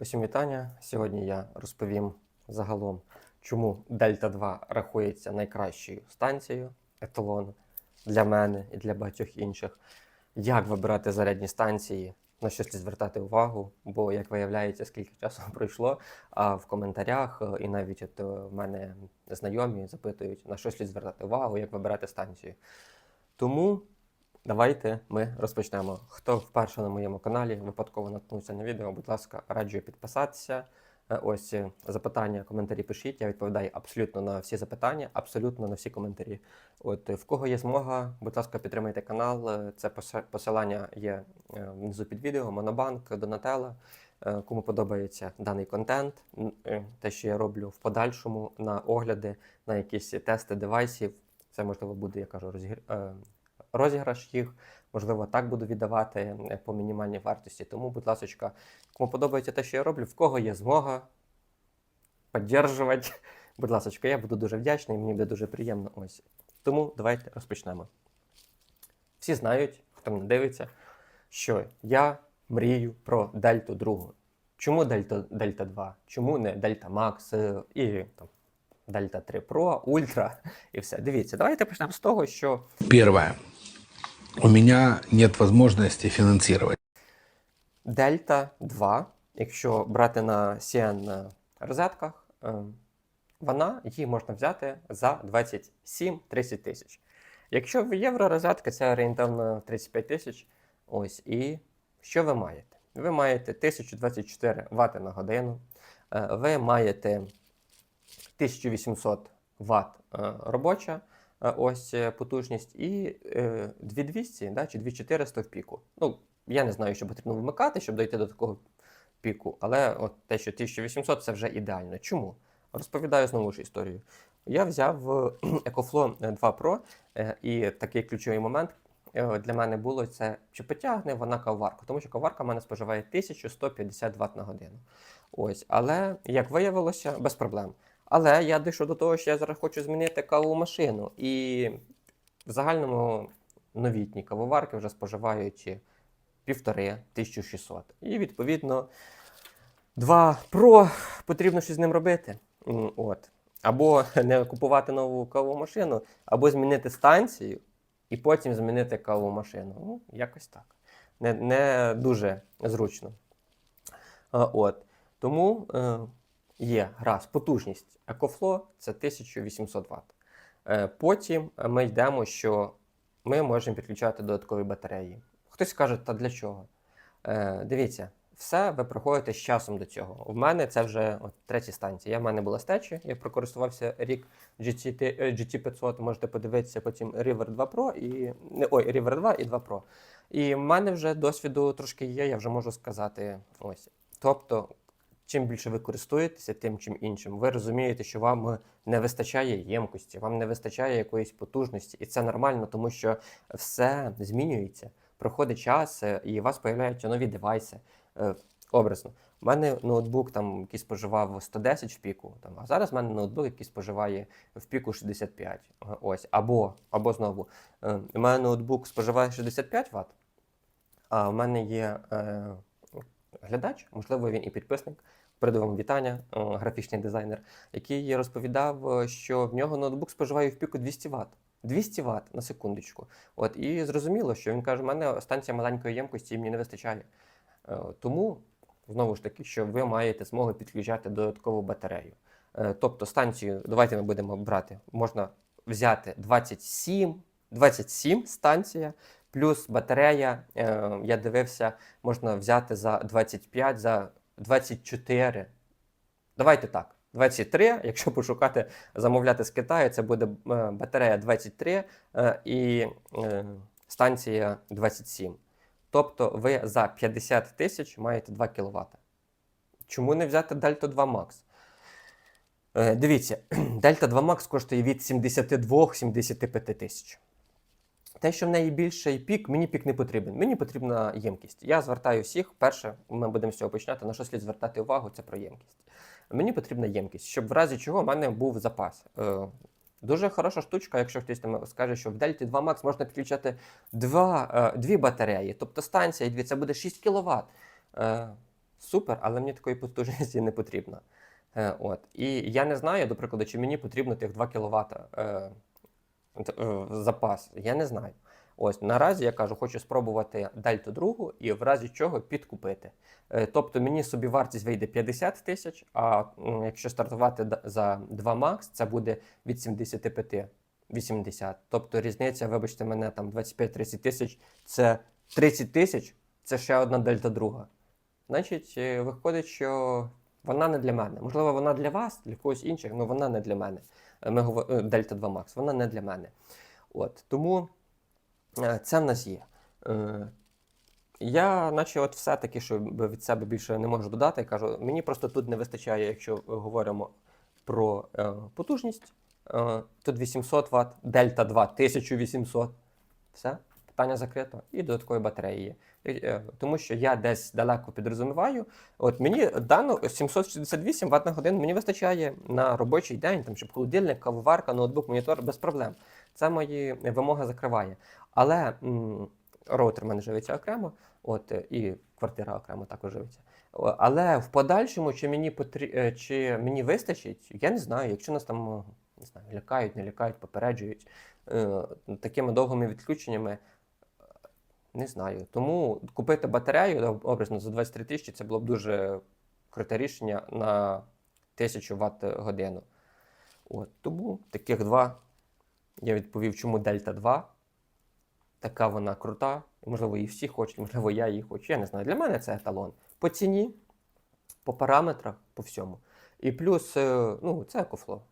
Усім вітання. Сьогодні я розповім загалом, чому Дельта 2 рахується найкращою станцією еталон для мене і для багатьох інших. Як вибирати зарядні станції, на що слід звертати увагу, бо, як виявляється, скільки часу пройшло, а в коментарях е, і навіть от е, в мене знайомі запитують, на що слід звертати увагу, як вибирати станцію. Тому Давайте ми розпочнемо. Хто вперше на моєму каналі випадково наткнувся на відео, будь ласка, раджу підписатися. Е, Ось е, запитання, коментарі пишіть. Я відповідаю абсолютно на всі запитання, абсолютно на всі коментарі. От в кого є змога, будь ласка, підтримайте канал. Е, Це посилання є внизу під відео. Монобанк, Донателла. Кому подобається даний контент, те, що я роблю в подальшому на огляди, на якісь тести девайсів. Це можливо буде, я кажу, розгір... розіграш їх. Можливо, так буду віддавати е, по мінімальній вартості. Тому, будь ласка, кому подобається те, що я роблю, в кого є змога підтримувати, будь ласка, я буду дуже вдячний, мені буде дуже приємно. Ось. Тому давайте розпочнемо. Всі знають, хто мене дивиться, що я мрію про Дельту 2. Чому Дельта, Дельта 2? Чому не Дельта Макс е, і там, Дельта 3 Pro, Ультра і все. Дивіться, давайте почнемо з того, що Первое. У меня нет возможности финансировать. Дельта 2, якщо брати на CN розетках, е, вона її можна взяти за 27-30 тисяч. Якщо в євро розетка, це орієнтовно 35 тисяч. Ось і що ви маєте? Ви маєте 1024 Вт на годину, е, ви маєте 1800 Вт е, робоча ось е, потужність і е, 2200 да, чи 2400 в піку. Ну, я не знаю, що потрібно вмикати, щоб дойти до такого піку, але от те, що 1800 це вже ідеально. Чому? Розповідаю знову ж історію. Я взяв е, EcoFlow 2 Pro, е, і такий ключовий момент е, для мене було це, чи потягне вона каварку, тому що каварка в мене споживає 1150 Вт на годину. Ось, але як виявилося, без проблем. Але я дійшов до того, що я зараз хочу змінити кавову машину. І в загальному новітні кавоварки вже споживають півтори 1600. І відповідно 2 Pro потрібно щось з ним робити. От. Або не купувати нову кавову машину, або змінити станцію і потім змінити кавову машину. Ну, якось так. Не, не дуже зручно. От. Тому е, є раз потужність EcoFlow це 1800 Вт. Е, потім ми йдемо, що ми можемо підключати додаткові батареї. Хтось каже, та для чого? Е, дивіться, все ви проходите з часом до цього. У мене це вже от, третя станція. Я в мене була стечі, я прокористувався рік GT, е, GT500, можете подивитися потім River 2 Pro і ой, River 2 і 2 Pro. І в мене вже досвіду трошки є, я вже можу сказати ось. Тобто, чим більше ви користуєтеся тим чим іншим, ви розумієте, що вам не вистачає ємкості, вам не вистачає якоїсь потужності, і це нормально, тому що все змінюється. Проходить час, е, і у вас з'являються нові девайси. Е, Образно. У мене ноутбук, там, який споживав 110 в піку, там, а зараз в мене ноутбук, який споживає в піку 65. Е, Ось. Або, або знову, е, у мене ноутбук споживає 65 Вт, а в мене є е, глядач, можливо, він і підписник. Передаю вам вітання, е, графічний дизайнер, який розповідав, е, що в нього ноутбук споживає в піку 200 Вт. 200 Вт на секундочку. От, і зрозуміло, що він каже, у мене станція маленької ємкості, і мені не вистачає. Е, Тому, знову ж таки, що ви маєте змогу підключати додаткову батарею. Тобто станцію, давайте ми будемо брати, можна взяти 27, 27 станція, плюс батарея, я дивився, можна взяти за 25, за 24. Давайте так. 23, якщо пошукати, замовляти з Китаю, це буде е, батарея 23 е, і е, станція 27. Тобто ви за 50 тисяч маєте 2 кВт. Чому не взяти Delta 2 Max? Дивіться, Delta 2 Max коштує від 72-75 тисяч. Те, що в неї більший пік, мені пік не потрібен. Мені потрібна ємкість. Я звертаю всіх. Перше, ми будемо з цього починати. На що слід звертати увагу, це про ємкість. Мені потрібна ємкість, щоб в разі чого в мене був запас. Е, Дуже хороша штучка, якщо хтось там скаже, що в Дельті 2 Max можна підключати два, е, дві батареї, тобто станція і дві, це буде 6 кВт. Е, супер, але мені такої потужності не потрібно. От. І я не знаю, до прикладу, чи мені потрібно тих 2 кВт запас. Я не знаю. Ось наразі я кажу, хочу спробувати дельту другу і в разі чого підкупити. Е, тобто мені собі вартість вийде 50 тисяч, а якщо стартувати за 2 Max, це буде від 75 80. Тобто різниця, вибачте мене, там 25-30 тисяч, це 30 тисяч, це ще одна дельта друга. Значить, е, виходить, що вона не для мене. Можливо, вона для вас, для когось інших, але вона не для мене. Е, Ми говор... е, Дельта 2 Max, вона не для мене. От, тому е, це в нас є. Я, наче, от все-таки, що від себе більше не можу додати, кажу, мені просто тут не вистачає, якщо говоримо про потужність. Тут 800 Вт, Дельта 2 1800. Все, питання закрито. І додаткові батареї є. Е, Тому що я десь далеко підрозуміваю. От мені дану 768 Вт на годину мені вистачає на робочий день, там, щоб холодильник, кавоварка, ноутбук, монітор без проблем. Це мої вимоги закриває. Але м, роутер в мене живиться окремо, от, і квартира окремо також живиться. Але в подальшому, чи мені потрі... е, чи мені вистачить, я не знаю. Якщо нас там не знаю, лякають, не лякають, попереджують е, такими довгими відключеннями. Е, Не знаю. Тому купити батарею об- образно за 23 тисячі це було б дуже круте рішення на 1000 Вт годину. От, тому таких два. Я відповів, чому Дельта 2. Така вона крута. Можливо, її всі хочуть, можливо, я її хочу. Я не знаю. Для мене це еталон. По ціні, по параметрах, по всьому. І плюс, е, ну, це екофло.